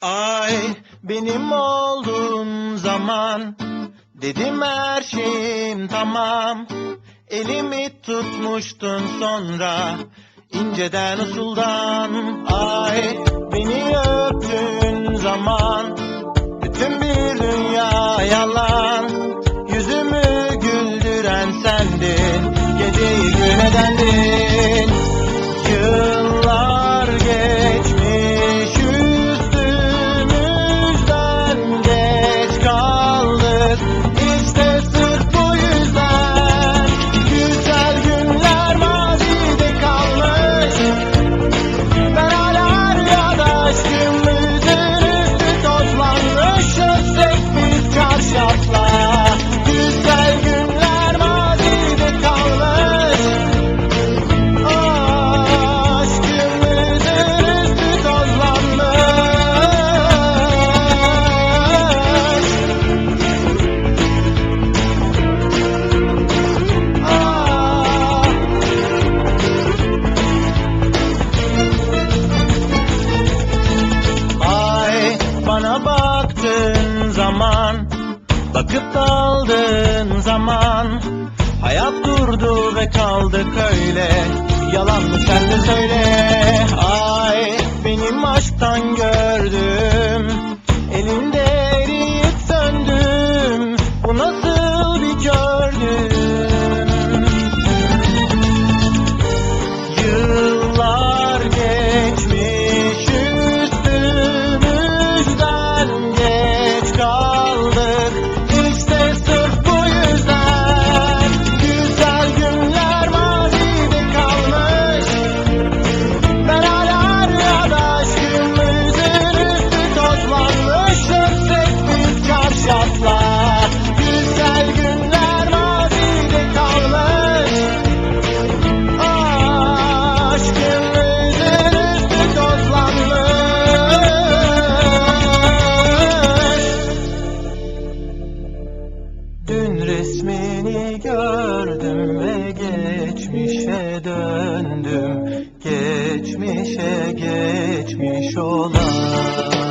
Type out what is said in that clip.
Ay benim olduğun zaman Dedim her şeyim tamam. Elimi tutmuştun sonra inceden usuldan. Ay beni öptüğün zaman Bütün bir dünya yalan Bakıp kaldığın zaman Hayat durdu ve kaldık öyle. Yalan mı sen de söyle gördüm ve geçmişe döndüm. Geçmişe geçmiş olan